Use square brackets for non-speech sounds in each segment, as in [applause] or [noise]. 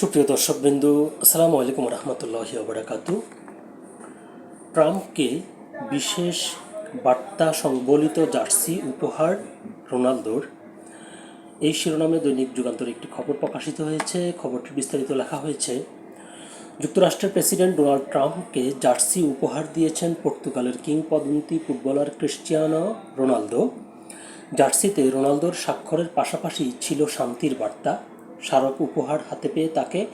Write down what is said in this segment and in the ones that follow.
সুপ্রিয় দর্শকবৃন্দু, আসসালামু আলাইকুম রহমতুল্লাহি ওবরাকাতু। ট্রাম্পকে বিশেষ বার্তা সংবলিত জার্সি উপহার রোনালদোর। এই শিরোনামে দৈনিক যুগান্তর একটি খবর প্রকাশিত হয়েছে। খবরটি বিস্তারিত লেখা হয়েছে, যুক্তরাষ্ট্রের প্রেসিডেন্ট ডোনাল্ড ট্রাম্পকে জার্সি উপহার দিয়েছেন পর্তুগালের কিংবদন্তি ফুটবলার ক্রিশ্চিয়ানো রোনালদো। জার্সিতে রোনালদোর স্বাক্ষরের পাশাপাশি ছিল শান্তির বার্তা। স্মারক উপহার হাতে পেয়ে তাকে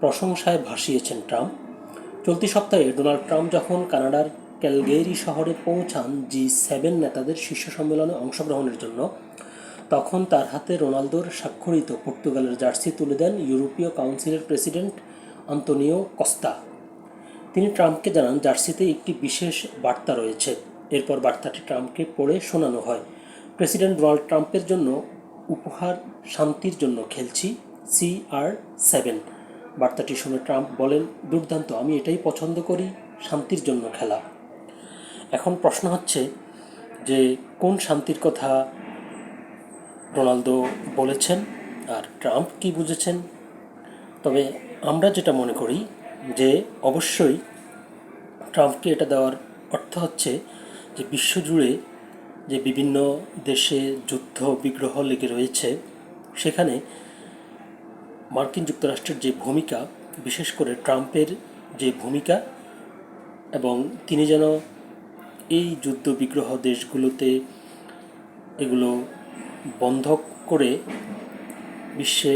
প্রশংসায় ভাসিয়েছেন ট্রাম্প। চলতি সপ্তাহে ডোনাল্ড ট্রাম্প যখন কানাডার ক্যালগেরি শহরে পৌঁছান জি সেভেন নেতাদের শীর্ষ সম্মেলনে অংশগ্রহণের জন্য, তখন তার হাতে রোনালদোর স্বাক্ষরিত পর্তুগালের জার্সি তুলে দেন ইউরোপীয় কাউন্সিলের প্রেসিডেন্ট আন্তোনিও কস্তা। তিনি ট্রাম্পকে জানান, জার্সিতে একটি বিশেষ বার্তা রয়েছে। এরপর বার্তাটি ট্রাম্পকে পড়ে শোনানো হয়। প্রেসিডেন্ট ডোনাল্ড ট্রাম্পের জন্য উপহার শান্তির জন্য খেলছি। সি আর সেভেন বার্তাটি শুনে ট্রাম্প বলেন, দুর্দান্ত, আমি এটাই পছন্দ করি, শান্তির জন্য খেলা। এখন প্রশ্ন হচ্ছে যে, কোন শান্তির কথা রোনালদো বলেছেন আর ট্রাম্প কি বুঝেছেন? তবে আমরা যেটা মনে করি যে, অবশ্যই ট্রাম্পকে এটা দেওয়ার অর্থ হচ্ছে যে, বিশ্বজুড়ে যে বিভিন্ন দেশে যুদ্ধ, বিগ্রহ লেগে রয়েছে, সেখানে মার্কিন যুক্তরাষ্ট্রের যে ভূমিকা, বিশেষ করে ট্রাম্পের যে ভূমিকা এবং তিনি যেন এই যুদ্ধ বিগ্রহ দেশগুলোতে এগুলো বন্ধ করে বিশ্বে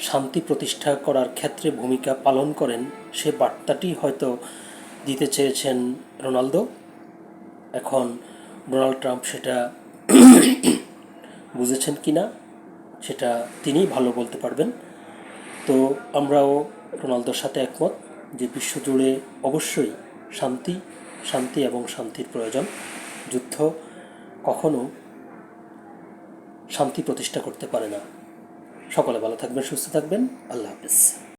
শান্তি প্রতিষ্ঠা করার ক্ষেত্রে ভূমিকা পালন করেন, সে বার্তাটি হয়তো দিতে চেয়েছেন রোনালদো। এখন ডোনাল্ড ট্রাম্প সেটা [coughs] বুঝেছেন কি না সেটা তিনিই ভালো বলতে পারবেন। তো আমরাও রোনালদোর সাথে একমত যে বিশ্বজুড়ে অবশ্যই শান্তি শান্তি এবং শান্তির প্রয়োজন। যুদ্ধ কখনো শান্তি প্রতিষ্ঠা করতে পারে না। সকলে ভালো থাকবেন, সুস্থ থাকবেন। আল্লাহ হাফিজ।